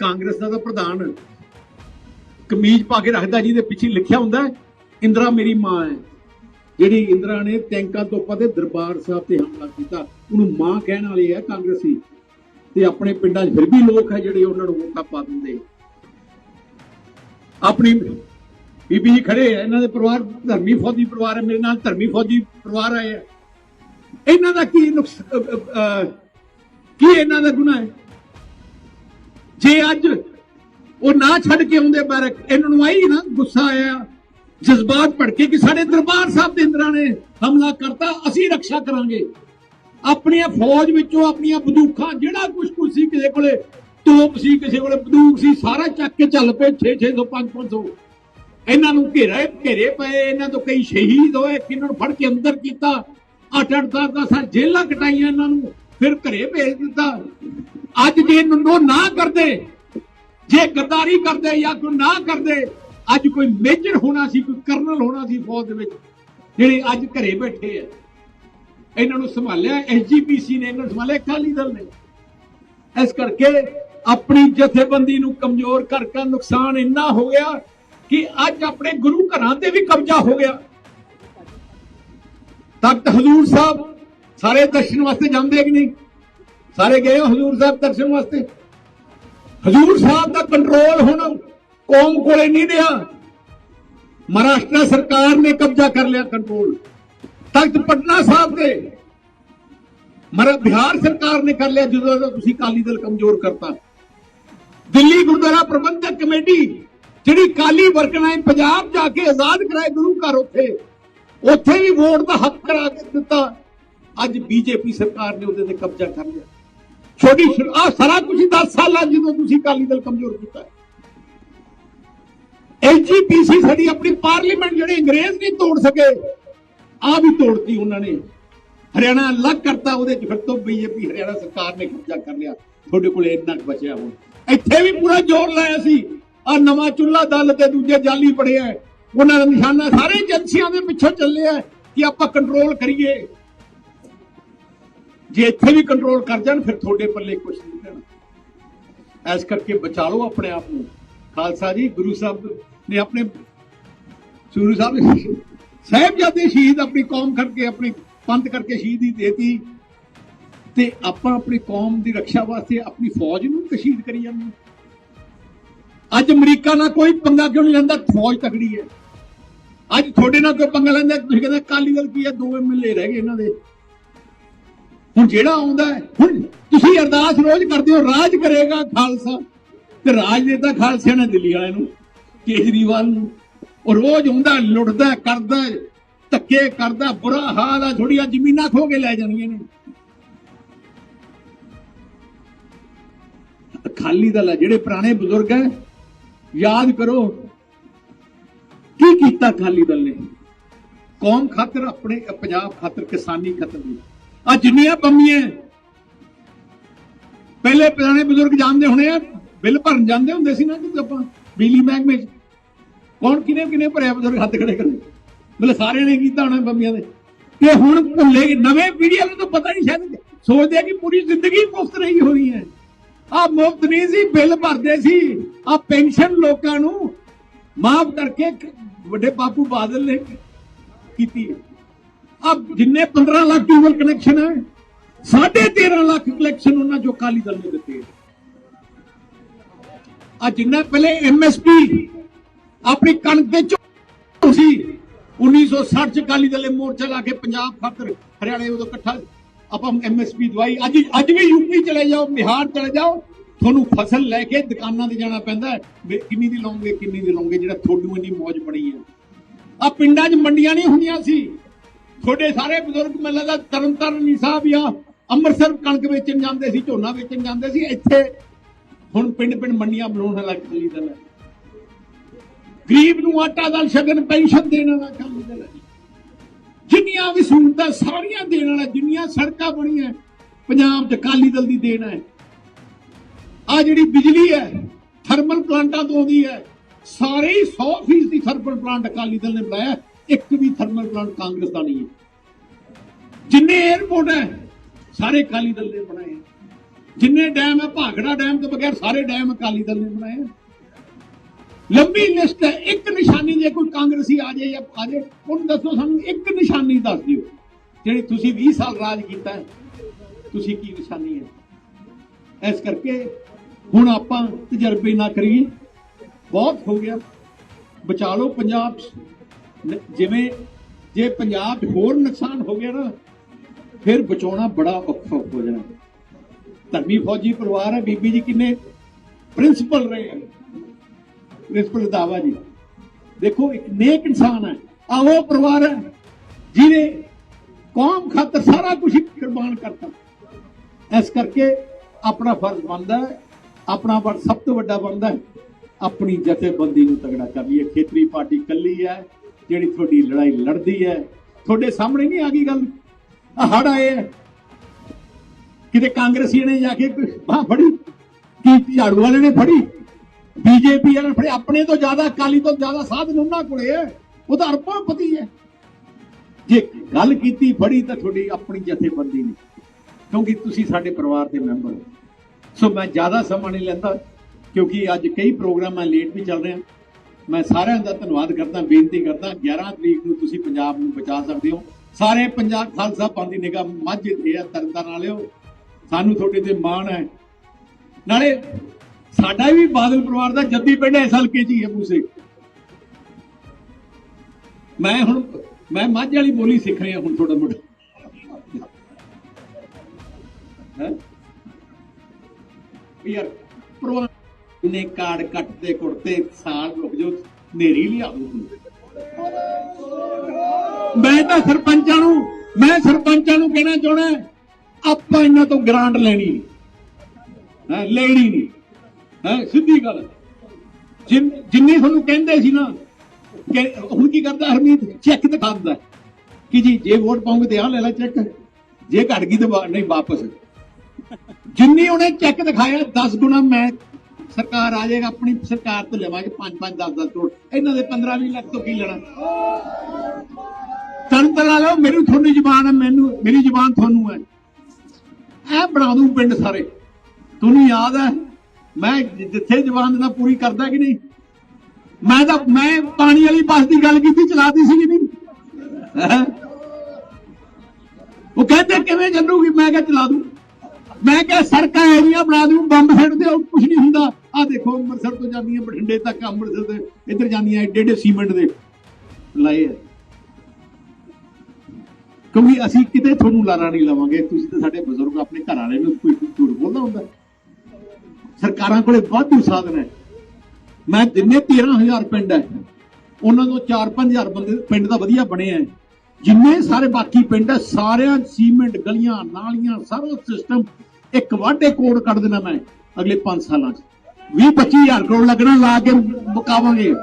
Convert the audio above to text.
ਕਾਂਗਰਸ ਦਾ ਤਾਂ ਪ੍ਰਧਾਨ ਕਮੀਜ਼ ਪਾ ਕੇ ਰੱਖਦਾ ਜਿਹਦੇ ਪਿੱਛੇ ਲਿਖਿਆ ਹੁੰਦਾ ਇੰਦਰਾ ਮੇਰੀ ਮਾਂ ਹੈ। ਜਿਹੜੀ ਇੰਦਰਾ ਨੇ ਟੈਂਕਾਂ ਤੋਪਾਂ ਤੇ ਦਰਬਾਰ ਸਾਹਿਬ ਤੇ ਹਮਲਾ ਕੀਤਾ, ਉਹਨੂੰ ਮਾਂ ਕਹਿਣ ਵਾਲੇ ਆ ਕਾਂਗਰਸੀ। ਤੇ ਆਪਣੇ ਪਿੰਡਾਂ 'ਚ ਫਿਰ ਵੀ ਲੋਕ ਹੈ ਜਿਹੜੇ ਉਹਨਾਂ ਨੂੰ ਵੋਟਾਂ ਪਾ ਦਿੰਦੇ। ਆਪਣੀ ਬੀਬੀ ਜੀ ਖੜੇ ਆ, ਇਹਨਾਂ ਦੇ ਪਰਿਵਾਰ ਧਰਮੀ ਫੌਜੀ ਪਰਿਵਾਰ ਹੈ, ਮੇਰੇ ਨਾਲ ਧਰਮੀ ਫੌਜੀ ਪਰਿਵਾਰ ਆਏ ਆ। ਇਹਨਾਂ ਦਾ ਕੀ ਨੁਕਸ ਕੀ ਇਹਨਾਂ ਦਾ ਗੁਨਾਹ ਹੈ? ਜੇ ਅੱਜ ਉਹ ਨਾ ਛੱਡ ਕੇ ਆਉਂਦੇ ਬੈਰਕ ਇਹਨਾਂ ਨੂੰ ਆਈ ਨਾ ਗੁੱਸਾ ਆਇਆ, ਜਜ਼ਬਾਤ ਭੜਕੇ ਕਿ ਸਾਡੇ ਦਰਬਾਰ ਸਾਹਿਬ ਦੇ ਅੰਦਰਾਂ ਨੇ ਹਮਲਾ ਕਰਤਾ, ਅਸੀਂ ਰੱਖਿਆ ਕਰਾਂਗੇ। ਆਪਣੀਆਂ ਫੌਜ ਵਿੱਚੋਂ ਆਪਣੀਆਂ ਬੰਦੂਕਾਂ, ਜਿਹੜਾ ਕੁਝ ਕੁਝ ਸੀ ਕਿਸੇ ਕੋਲੇ, ਤੋਪ ਸੀ ਕਿਸੇ ਕੋਲੇ, ਬੰਦੂਕ ਸੀ, ਸਾਰਾ ਚੱਕ ਕੇ ਚੱਲ ਪਏ 6 600 5 500 ਇਹਨਾਂ ਨੂੰ ਘੇਰੇ ਘੇਰੇ ਪਏ, ਇਹਨਾਂ ਤੋਂ ਕਈ ਸ਼ਹੀਦ ਹੋਏ ਕਿਨਾਂ ਨੂੰ ਫੜ ਕੇ ਅੰਦਰ ਕੀਤਾ। ਅੱਠ ਅੱਠ, ਦਸ ਦਸ ਸਾਲ ਜੇਲਾਂ ਕਟਾਈਆਂ ਇਹਨਾਂ ਨੂੰ। ਫਿਰ ਘਰੇ ਭੇਜ ਦਿੱਤਾ। ਅੱਜ ਜੇ ਨੰਦੋ ਨਾ ਕਰਦੇ, ਜੇ ਗੱਦਾਰੀ ਕਰਦੇ ਜਾਂ ਕੋਈ ਨਾ ਕਰਦੇ, ਅੱਜ ਕੋਈ ਮੇਜਰ ਹੋਣਾ ਸੀ, ਕੋਈ ਕਰਨਲ ਹੋਣਾ ਸੀ ਫੌਜ ਦੇ ਵਿੱਚ, ਜਿਹੜੇ ਅੱਜ ਘਰੇ ਬੈਠੇ ਆ। ਇਹਨਾਂ ਨੂੰ ਸੰਭਾਲਿਆ ਐਸਜੀਪੀਸੀ ਨੇ ਇਹਨਾਂ ਨੂੰ ਸੰਭਾਲਿਆ, ਅਕਾਲੀ ਦਲ ਨੇ। ਇਸ ਕਰਕੇ ਆਪਣੀ ਜਥੇਬੰਦੀ ਨੂੰ ਕਮਜ਼ੋਰ ਕਰਕੇ ਨੁਕਸਾਨ ਇੰਨਾ ਹੋ ਗਿਆ ਕਿ ਅੱਜ ਆਪਣੇ ਗੁਰੂ ਘਰਾਂ ਤੇ ਵੀ ਕਬਜ਼ਾ ਹੋ ਗਿਆ। ਤਖਤ ਹਜ਼ੂਰ ਸਾਹਿਬ ਸਾਰੇ ਦਰਸ਼ਨ ਵਾਸਤੇ ਜਾਂਦੇ ਕਿ ਨਹੀਂ? ਸਾਰੇ ਗਏ ਹਜ਼ੂਰ ਸਾਹਿਬ ਦਰਸ਼ਨ ਵਾਸਤੇ? ਹਜ਼ੂਰ ਸਾਹਿਬ ਦਾ ਕੰਟਰੋਲ ਹੁਣ ਕੌਮ ਕੋਲੇ ਨਹੀਂ ਰਿਹਾ ਮਹਾਰਾਸ਼ਟਰ ਸਰਕਾਰ ਨੇ ਕਬਜ਼ਾ ਕਰ ਲਿਆ ਕੰਟਰੋਲ ਤਖਤ ਪਟਨਾ ਸਾਹਿਬ ਦੇ ਮਰ ਬਿਹਾਰ ਸਰਕਾਰ ਨੇ ਕਰ ਲਿਆ ਜਦੋਂ ਦਾ ਤੁਸੀਂ ਕਾਲੀ ਦਲ ਕਮਜ਼ੋਰ ਕਰਤਾ। ਦਿੱਲੀ ਗੁਰਦੁਆਰਾ ਪ੍ਰਬੰਧਕ ਕਮੇਟੀ, ਜਿਹੜੀ ਕਾਲੀ ਵਰਕਰਾਂ ਨੇ ਪੰਜਾਬ ਜਾ ਕੇ ਆਜ਼ਾਦ ਕਰਾਏ ਗੁਰੂ ਘਰ ਉੱਥੇ। ਉੱਥੇ ਵੀ ਵੋਟ ਦਾ ਹੱਕ ਕਰਾ ਕੇ ਦਿੱਤਾ। ਅੱਜ ਬੀਜੇਪੀ ਸਰਕਾਰ ਨੇ ਉਹਦੇ ਤੇ ਕਬਜ਼ਾ ਕਰ ਲਿਆ। ਛੋਟੀ ਆ ਸਾਰਾ ਕੁਝ 10 ਸਾਲਾਂ ਜਦੋਂ ਤੁਸੀਂ ਕਾਲੀ ਦਲ ਕਮਜ਼ੋਰ ਕੀਤਾ ਐਲਜੀਪੀਸੀ ਸਾਡੀ ਆਪਣੀ ਪਾਰਲੀਮੈਂਟ ਜਿਹੜੇ ਅੰਗਰੇਜ਼ ਨਹੀਂ ਤੋੜ ਸਕੇ ਆ ਵੀ ਤੋੜਤੀ ਉਹਨਾਂ ਨੇ। ਹਰਿਆਣਾ ਅਲੱਗ ਕਰਤਾ, ਉਹਦੇ ਚ ਫਿਰ ਤੋਂ ਬੀਜੇਪੀ ਹਰਿਆਣਾ ਸਰਕਾਰ ਨੇ ਕਬਜ਼ਾ ਕਰ ਲਿਆ। ਤੁਹਾਡੇ ਕੋਲ ਇੰਨਾ ਕੁ ਬਚਿਆ ਹੁਣ। ਇੱਥੇ ਵੀ ਪੂਰਾ ਜ਼ੋਰ ਲਾਇਆ ਸੀ। ਆ ਨਵਾਂ ਚੁੱਲਾ ਦਲ ਤੇ ਦੂਜੇ ਜਾਲੀ ਪੜਿਆ ਹੈ। ਉਹਨਾਂ ਦਾ ਨਿਸ਼ਾਨਾ ਸਾਰੇ ਏਜੰਸੀਆਂ ਦੇ ਪਿੱਛੇ ਚੱਲਿਆ ਕਿ ਆਪਾਂ ਕੰਟਰੋਲ ਕਰੀਏ। ਜੇ ਇੱਥੇ ਵੀ ਕੰਟਰੋਲ ਕਰ ਜਾਣ, ਫਿਰ ਤੁਹਾਡੇ ਪੱਲੇ ਕੁਝ ਨਹੀਂ ਰਹਿਣਾ। ਐਸ ਕਰਕੇ ਬਚਾ ਲਓ ਆਪਣੇ ਆਪ ਨੂੰ। ਖਾਲਸਾ ਜੀ, ਗੁਰੂ ਸਾਹਿਬ ਨੇ ਆਪਣੇ ਗੁਰੂ ਸਾਹਿਬ ਨੇ ਸਾਹਿਬਜ਼ਾਦੇ ਸ਼ਹੀਦ ਆਪਣੀ ਕੌਮ ਕਰਕੇ, ਆਪਣੀ ਪੰਥ ਕਰਕੇ ਸ਼ਹੀਦੀ ਦੇਤੀ। ਤੇ ਆਪਾਂ ਆਪਣੀ ਕੌਮ ਦੀ ਰੱਖਿਆ ਵਾਸਤੇ ਆਪਣੀ ਫੌਜ ਨੂੰ ਕਸ਼ੀਦ ਕਰੀ ਜਾਂਦੇ ਅੱਜ ਅਮਰੀਕਾ ਨਾਲ ਕੋਈ ਪੰਗਾ ਕਿਉਂ ਨਹੀਂ ਲੈਂਦਾ? ਫੌਜ ਤਕੜੀ ਹੈ। ਅੱਜ ਤੁਹਾਡੇ ਨਾਲ ਕੋਈ ਪੰਗਾ ਲੈਂਦਾ ਤੁਸੀਂ ਕਹਿੰਦੇ ਕਾਲੀ ਦਲ ਕੀ ਹੈ? ਦੋ ਐਮਐਲਏ ਰਹਿ ਗਏ ਇਹਨਾਂ ਦੇ। ਹੁਣ ਜਿਹੜਾ ਆਉਂਦਾ ਹੁਣ ਤੁਸੀਂ ਅਰਦਾਸ ਰੋਜ਼ ਕਰਦੇ ਹੋ, ਰਾਜ ਕਰੇਗਾ ਖਾਲਸਾ। ਤੇ ਰਾਜ ਦੇਤਾ ਖਾਲਸਿਆਂ ਨੇ ਦਿੱਲੀ ਵਾਲਿਆਂ ਨੂੰ, ਕੇਜਰੀਵਾਲ ਨੂੰ। ਉਹ ਰੋਜ਼ ਹੁੰਦਾ ਲੁੱਟਦਾ, ਕਰਦਾ, ਧੱਕੇ ਕਰਦਾ, ਬੁਰਾ ਹਾਲ ਆ ਥੋੜੀਆਂ ਜ਼ਮੀਨਾਂ ਖੋ ਕੇ ਲੈ ਜਾਣੀਆਂ ਨੇ। ਅਕਾਲੀ ਦਲ ਆ, ਜਿਹੜੇ ਪੁਰਾਣੇ ਬਜ਼ੁਰਗ ਹੈ ਯਾਦ ਕਰੋ, ਕੀ ਕੀਤਾ ਅਕਾਲੀ ਦਲ ਨੇ? ਕੌਮ ਖਾਤਰ ਆਪਣੇ, ਪੰਜਾਬ ਖਾਤਰ ਕਿਸਾਨੀ ਖਾਤਰ ਵੀ। ਆ ਜਿੰਨੀਆਂ ਬੰਮੀਆਂ ਪਹਿਲੇ ਪੁਰਾਣੇ ਬਜ਼ੁਰਗ ਜਾਣਦੇ ਹੋਣੇ ਆ, ਬਿੱਲ ਭਰਨ ਜਾਂਦੇ ਹੁੰਦੇ ਸੀ ਨਾ ਕਿ ਆਪਾਂ, ਬਿਜਲੀ ਮਹਿਕਮੇ 'ਚ। ਕੌਣ ਕਿਨੇ ਕਿਨੇ ਭਰਿਆ ਬਜ਼ੁਰਗ ਹੱਥ ਖੜੇ ਕਰੇ ਮਤਲਬ ਸਾਰਿਆਂ ਨੇ ਕੀਤਾ ਹੋਣਾ ਬੰਮੀਆਂ ਦੇ। ਤੇ ਹੁਣ ਭੁੱਲੇ, ਨਵੇਂ ਪੀੜ੍ਹੀ ਵਾਲੇ ਨੂੰ ਪਤਾ ਨਹੀਂ ਸ਼ਾਇਦ ਸੋਚਦੇ ਆ ਕਿ ਪੂਰੀ ਜ਼ਿੰਦਗੀ ਮੁਫਤ ਰਹੀ ਹੋਈ ਹੈ। ਆ ਮੁਫਤ ਨਹੀਂ ਸੀ, ਬਿੱਲ ਭਰਦੇ ਸੀ। ਆ ਪੈਨਸ਼ਨ ਲੋਕਾਂ ਨੂੰ ਮਾਫ ਕਰਕੇ ਵੱਡੇ ਬਾਪੂ ਬਾਦਲ ਨੇ ਕੀਤੀ ਹੈ। ਆ ਜਿੰਨੇ 15 ਲੱਖ ਟਿਊਬਲ ਕਨੈਕਸ਼ਨ ਹੈ 13.5 ਲੱਖ ਕਨੈਕਸ਼ਨ ਉਹਨਾਂ ਜੋ ਕਾਲੀ ਦਲ ਨੇ ਦਿੱਤੇ ਆ ਜਿੰਨਾ ਪਹਿਲੇ ਐਮਐਸਪੀ ਆਪਣੀ ਕਣਕ ਦੇ ਚੋਂ ਸੀ 1960 ਚ ਕਾਲੀ ਦਲ ਨੇ ਮੋਰਚਾ ਲਾ ਕੇ ਪੰਜਾਬ ਖਾਤਰ ਹਰਿਆਣੇ ਉਦੋਂ ਇਕੱਠਾ, ਆਪਾਂ ਐਮਐਸਪੀ ਦਵਾਈ, ਅੱਜ ਅੱਜ ਵੀ ਯੂਪੀ ਚਲੇ ਜਾਓ, ਬਿਹਾਰ ਚਲੇ ਜਾਓ, ਤੁਹਾਨੂੰ ਫਸਲ ਲੈ ਕੇ ਦੁਕਾਨਾਂ ਤੇ ਜਾਣਾ ਪੈਂਦਾ ਕਿੰਨੀ ਦੀ ਲਾਉਂਗੇ, ਕਿੰਨੀ ਦੀ ਲਾਉਂਗੇ, ਜਿਹੜਾ ਤੁਹਾਨੂੰ ਇੰਨੀ ਮੌਜ ਬਣੀ ਹੈ। ਆ ਪਿੰਡਾਂ 'ਚ ਮੰਡੀਆਂ ਨਹੀਂ ਹੁੰਦੀਆਂ ਸੀ। ਤੁਹਾਡੇ ਸਾਰੇ ਬਜ਼ੁਰਗ ਮੈਨੂੰ ਲੱਗਦਾ ਤਰਨਤਾਰਨ ਨਹੀਂ ਸਾਹਿਬ ਜਾਂ ਅੰਮ੍ਰਿਤਸਰ ਕਣਕ ਵੇਚਣ ਜਾਂਦੇ ਸੀ, ਝੋਨਾ ਵੇਚਣ ਜਾਂਦੇ ਸੀ, ਇੱਥੇ ਹੁਣ ਪਿੰਡ ਪਿੰਡ ਮੰਡੀਆਂ ਬਣਾਉਣ ਵਾਲਾ ਅਕਾਲੀ ਦਲ ਹੈ। ਗਰੀਬ ਨੂੰ ਆਟਾ ਦਾਲ ਸ਼ਗਨ ਪੈਨਸ਼ਨ ਦੇਣ ਵਾਲਾ ਅਕਾਲੀ ਦਲ ਹੈ। ਜਿੰਨੀਆਂ ਵੀ ਸਹੂਲਤਾਂ ਸਾਰੀਆਂ ਦੇਣ ਵਾਲਾ, ਜਿੰਨੀਆਂ ਸੜਕਾਂ ਬਣੀਆਂ, ਪੰਜਾਬ 'ਚ ਅਕਾਲੀ ਦਲ ਦੀ ਦੇਣ ਹੈ। ਆ ਜਿਹੜੀ ਬਿਜਲੀ ਹੈ, ਥਰਮਲ ਪਲਾਂਟਾਂ ਤੋਂ ਆਉਂਦੀ ਹੈ, ਸਾਰੇ ਹੀ 100% ਦੀ ਥਰਮਲ ਪਲਾਂਟ ਅਕਾਲੀ ਦਲ ਨੇ ਬਣਾਇਆ। ਇੱਕ ਵੀ ਥਰਮਲ ਪਲਾਂਟ ਕਾਂਗਰਸ ਦਾ ਨਹੀਂ ਹੈ। ਜਿੰਨੇ 에어ਪੋਰਟ ਹੈ, ਸਾਰੇ ਅਕਾਲੀ ਦਲ ਨੇ ਬਣਾਏ ਹੈ। ਜਿੰਨੇ ਡੈਮ ਹੈ ਭਾਗੜਾ ਡੈਮ ਤੋਂ ਬਗੈਰ ਸਾਰੇ ਡੈਮ ਅਕਾਲੀ ਦਲ ਨੇ ਬਣਾਏ ਲੰਬੀ ਲਿਸਟ ਹੈ, ਇੱਕ ਨਿਸ਼ਾਨੀ ਜੇ ਕੋਈ ਕਾਂਗਰਸੀ ਆ ਜਾਏ ਜਾਂ ਆ ਜਾਏ, ਉਹਨੂੰ ਦੱਸੋ ਸਾਨੂੰ, ਇੱਕ ਨਿਸ਼ਾਨੀ ਦੱਸ ਦਿਓ। ਜਿਹੜੀ ਤੁਸੀਂ 20 ਸਾਲ ਰਾਜ ਕੀਤਾ ਤੁਸੀਂ ਕੀ ਨਿਸ਼ਾਨੀ ਹੈ? ਇਸ ਕਰਕੇ ਹੁਣ ਆਪਾਂ ਤਜਰਬੇ ਨਾ ਕਰੀਏ। ਬਹੁਤ ਹੋ ਗਿਆ। ਬਚਾ ਲਓ ਪੰਜਾਬ। ਜਿਵੇਂ ਜੇ ਪੰਜਾਬ 'ਚ ਹੋਰ ਨੁਕਸਾਨ ਹੋ ਗਿਆ ਨਾ, ਫਿਰ ਬਚਾਉਣਾ ਬੜਾ ਔਖਾ ਹੋ ਜਾਣਾ। ਧਰਮੀ ਫੌਜੀ ਪਰਿਵਾਰ ਹੈ, ਬੀਬੀ ਜੀ ਕਿੰਨੇ ਪ੍ਰਿੰਸੀਪਲ ਰਹੇ ਹੈ ਪ੍ਰਿੰਸੀਪਲ ਦਾਵਾ ਜੀ। ਦੇਖੋ, ਇੱਕ ਨੇਕ ਇਨਸਾਨ ਹੈ ਆ ਉਹ ਪਰਿਵਾਰ ਹੈ, ਜਿਹਨੇ ਕੌਮ ਖਾਤਰ ਸਾਰਾ ਕੁਝ ਕੁਰਬਾਨ ਕਰਤਾ। ਇਸ ਕਰਕੇ ਆਪਣਾ ਫਰਜ਼ ਬਣਦਾ ਹੈ, ਆਪਣਾ ਫਰਜ਼ ਸਭ ਤੋਂ ਵੱਡਾ ਬਣਦਾ ਹੈ, ਆਪਣੀ ਜਥੇਬੰਦੀ ਨੂੰ ਤਗੜਾ ਕਰ ਲਈਏ। ਖੇਤਰੀ ਪਾਰਟੀ ਕੱਲੀ ਹੈ ਜਿਹੜੀ ਤੁਹਾਡੀ ਲੜਾਈ ਲੜਦੀ ਹੈ, ਤੁਹਾਡੇ ਸਾਹਮਣੇ ਨਹੀਂ ਆ ਗਈ ਗੱਲ। ਹੜ ਆਏ ਹੈ। ਕਿਤੇ ਕਾਂਗਰਸੀਆਂ ਨੇ ਜਾ ਕੇ ਬਾਹ ਫੜੀ, ਕੀ ਝਾੜੂ ਵਾਲੇ ਨੇ ਫੜੀ? ਬੀਜੇਪੀ ਵਾਲੇ ਨੇ ਫੜੀ। ਆਪਣੇ ਤੋਂ ਜ਼ਿਆਦਾ, ਅਕਾਲੀ ਤੋਂ ਜ਼ਿਆਦਾ ਸਾਧਨ ਉਹਨਾਂ ਕੋਲੇ ਹੈ। ਉਹ ਤਾਂ ਅਰਬਾਂ ਹੈ। ਜੇ ਗੱਲ ਕੀਤੀ, ਫੜੀ ਤਾਂ ਤੁਹਾਡੀ ਆਪਣੀ ਜਥੇਬੰਦੀ ਨਹੀਂ ਕਿਉਂਕਿ ਤੁਸੀਂ ਸਾਡੇ ਪਰਿਵਾਰ ਦੇ ਮੈਂਬਰ ਹੋ। ਸੋ ਮੈਂ ਜ਼ਿਆਦਾ ਸਮਾਂ ਨਹੀਂ ਲੈਂਦਾ, ਕਿਉਂਕਿ ਅੱਜ ਕਈ ਪ੍ਰੋਗਰਾਮਾਂ ਲੇਟ ਵੀ ਚੱਲ ਰਹੇ ਹਨ। ਮੈਂ ਸਾਰਿਆਂ ਦਾ ਧੰਨਵਾਦ ਕਰਦਾ, ਬੇਨਤੀ ਕਰਦਾ 11 ਤਰੀਕ ਨੂੰ ਤੁਸੀਂ ਪੰਜਾਬ ਨੂੰ ਬਚਾ ਸਕਦੇ ਹੋ। ਸਾਰੇ ਪੰਜਾਬ ਖਾਲਸਾ ਪੰਥ ਦੀ ਨਿਗਾਹ ਮਾਝੇ ਤੇ ਹੈ ਤਰਨਤਾਰਨ ਵਾਲਿਓ, ਸਾਨੂੰ ਤੁਹਾਡੇ ਤੇ ਮਾਣ ਹੈ। ਨਾਲੇ ਸਾਡਾ ਵੀ ਬਾਦਲ ਪਰਿਵਾਰ ਦਾ ਜੱਦੀ ਪਿੰਡ ਇਸ ਹਲਕੇ 'ਚ ਹੀ ਹੈ ਮੂਸੇ। ਮੈਂ ਹੁਣ, ਮੈਂ ਮੱਝ ਵਾਲੀ ਬੋਲੀ ਸਿੱਖ ਰਿਹਾ ਹੁਣ ਥੋੜਾ ਮੋਟਾ। ਹੈ? ਯਾਰ ਪਰਵਾਹ ਨੇ ਕਾਰਡ ਕੱਟਦੇ ਕੁੜਤੇ ਸਾਲ ਰੁਕ ਜੋ ਨੇਰੀ ਲਿਆ ਦੂੰ ਮੈਂ ਤਾਂ ਸਰਪੰਚਾਂ ਨੂੰ, ਮੈਂ ਸਰਪੰਚਾਂ ਨੂੰ ਕਹਿਣਾ ਚਾਹਣਾ ਆਪਾਂ ਇਹਨਾਂ ਤੋਂ ਗ੍ਰਾਂਟ ਲੈਣੀ ਹੈ, ਲੈਣੀ ਨਹੀਂ। ਹੈ, ਸਿੱਧੀ ਗੱਲ। ਜਿੰਨੀ ਤੁਹਾਨੂੰ ਕਹਿੰਦੇ ਸੀ ਨਾ, ਕਿ ਹੁਣ ਕੀ ਕਰਦਾ ਹਰਮੀਤ? ਚੈੱਕ ਦਿਖਾਉਂਦਾ। ਕਿ ਜੀ, ਜੇ ਵੋਟ ਪਾਉਂਗੇ ਤੇ ਆ ਲੈ ਲੈ ਚੈੱਕ ਜੇ ਘਟ ਗਈ ਤਾਂ ਨਹੀਂ, ਵਾਪਸ। ਜਿੰਨੀ ਉਹਨੇ ਚੈੱਕ ਦਿਖਾਇਆ 10 ਗੁਣਾ ਮੈਂ ਸਰਕਾਰ ਆ ਜਾਏਗਾ, ਆਪਣੀ ਸਰਕਾਰ ਤੋਂ ਲਵਾਂਗੇ 5 5 10 10 ਕਰੋੜ। ਇਹਨਾਂ ਦੇ 15 20 ਲੱਖ ਤੋਂ ਕੀ ਲੈਣਾ? ਤਨ ਤਲਾ ਲਓ ਮੇਰੀ ਤੁਹਾਨੂੰ ਜ਼ਬਾਨ ਹੈ, ਮੈਨੂੰ, ਮੇਰੀ ਜ਼ਬਾਨ ਤੁਹਾਨੂੰ ਹੈ। ਇਹ ਬਣਾ ਦੂੰ ਪਿੰਡ ਸਾਰੇ। ਤੁਹਾਨੂੰ ਯਾਦ ਹੈ, ਮੈਂ ਜਿੱਥੇ ਜ਼ਬਾਨ ਦੇਣਾ ਪੂਰੀ ਕਰਦਾ ਕਿ ਨਹੀਂ? ਮੈਂ ਤਾਂ, ਮੈਂ ਪਾਣੀ ਵਾਲੀ ਬੱਸ ਦੀ ਗੱਲ ਕੀਤੀ, ਚਲਾਤੀ ਸੀ ਕਿ ਨਹੀਂ? ਉਹ ਕਹਿੰਦੇ, ਕਿਵੇਂ ਚੱਲੂਗੀ? ਮੈਂ ਕਿਹਾ, ਚਲਾ ਦੂੰ ਮੈਂ ਕਿਹਾ, ਸੜਕਾਂ ਐਰੀਆਂ ਬਣਾ ਦੂੰ ਬੰਬ ਸਿੱਟਦੇ ਉਹ ਕੁਝ ਨਹੀਂ ਹੁੰਦਾ। ਆ ਦੇਖੋ ਅੰਮ੍ਰਿਤਸਰ ਤੋਂ ਜਾਂਦੀਆਂ ਬਠਿੰਡੇ ਤੱਕ, ਅੰਮ੍ਰਿਤਸਰ ਦੇ, ਇੱਧਰ ਜਾਂਦੀਆਂ ਏਡੇ ਏਡੇ ਸੀਮੈਂਟ ਦੇ ਲਾਏ ਆ। ਕਿਉਂਕਿ ਅਸੀਂ ਕਿਤੇ ਤੁਹਾਨੂੰ ਲਾਰਾ ਨਹੀਂ ਲਵਾਂਗੇ, ਤੁਸੀਂ ਤਾਂ ਸਾਡੇ ਬਜ਼ੁਰਗ ਆਪਣੇ ਘਰ ਵਾਲੇ ਨੂੰ ਕੋਈ ਝੂਠ ਬੋਲਦਾ ਹੁੰਦਾ। ਸਰਕਾਰਾਂ ਕੋਲੇ ਵਾਧੂ ਸਾਧਨ ਹੈ। ਮੈਂ ਦਿਨੇ 13000 ਪਿੰਡ ਹੈ। ਉਹਨਾਂ ਤੋਂ 4-5000 ਬੰਦੇ ਪਿੰਡ ਦਾ ਵਧੀਆ ਬਣੇ ਹੈ ਜਿੰਨੇ ਸਾਰੇ ਬਾਕੀ ਪਿੰਡ ਹੈ ਸਾਰਿਆਂ ਸੀਮੈਂਟ, ਗਲੀਆਂ, ਨਾਲੀਆਂ, ਸਾਰਾ ਸਿਸਟਮ ਇੱਕ ਵਾਢੇ ਕੋਡ ਕੱਢ ਦੇਣਾ ਮੈਂ ਅਗਲੇ 5 ਸਾਲਾਂ 'ਚ। 20-25000 ਕਰੋੜ ਲੱਗਣਾ ਲਾ ਕੇ ਮੁਕਾਵਾਂਗੇ।